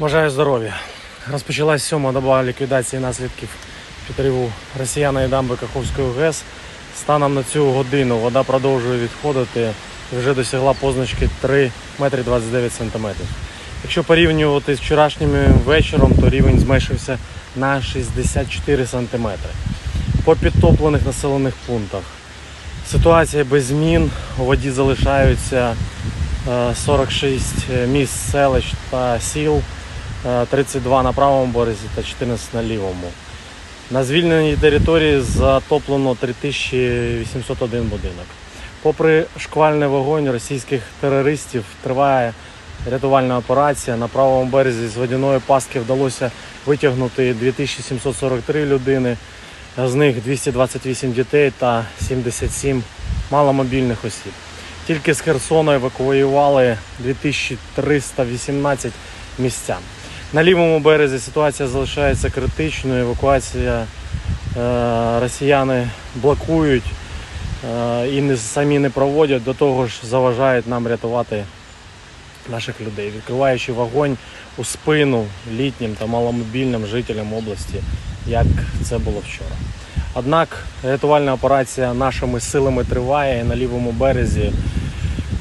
Бажаю здоров'я. Розпочалась сьома доба ліквідації наслідків підриву росіяна і дамби Каховської ГЕС. Станом на цю годину вода продовжує відходити і вже досягла позначки 3 метри 29 сантиметрів. Якщо порівнювати з вчорашнім вечором, то рівень зменшився на 64 сантиметри. По підтоплених населених пунктах ситуація без змін. У воді залишаються е, 46 міст, селищ та сіл, е, 32 на правому березі та 14 на лівому. На звільненій території затоплено 3801 будинок. Попри шквальний вогонь російських терористів, триває рятувальна операція. На правому березі з водяної пастки вдалося витягнути 2743 людини, з них 228 дітей та 77 маломобільних осіб. Тільки з Херсона евакуювали 2318 містян. На лівому березі ситуація залишається критичною. Евакуація е, росіяни блокують е, і самі не проводять, до того ж заважають нам рятувати наших людей, відкриваючи вогонь у спину літнім та маломобільним жителям області, як це було вчора. Однак рятувальна операція нашими силами триває і на лівому березі.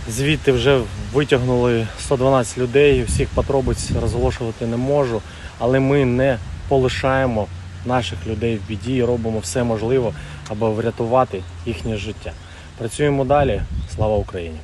Звідти вже витягнули 112 людей. Всіх подробиць розголошувати не можу, але ми не полишаємо наших людей в біді і робимо все можливе, аби врятувати їхнє життя. Працюємо далі. Слава Україні!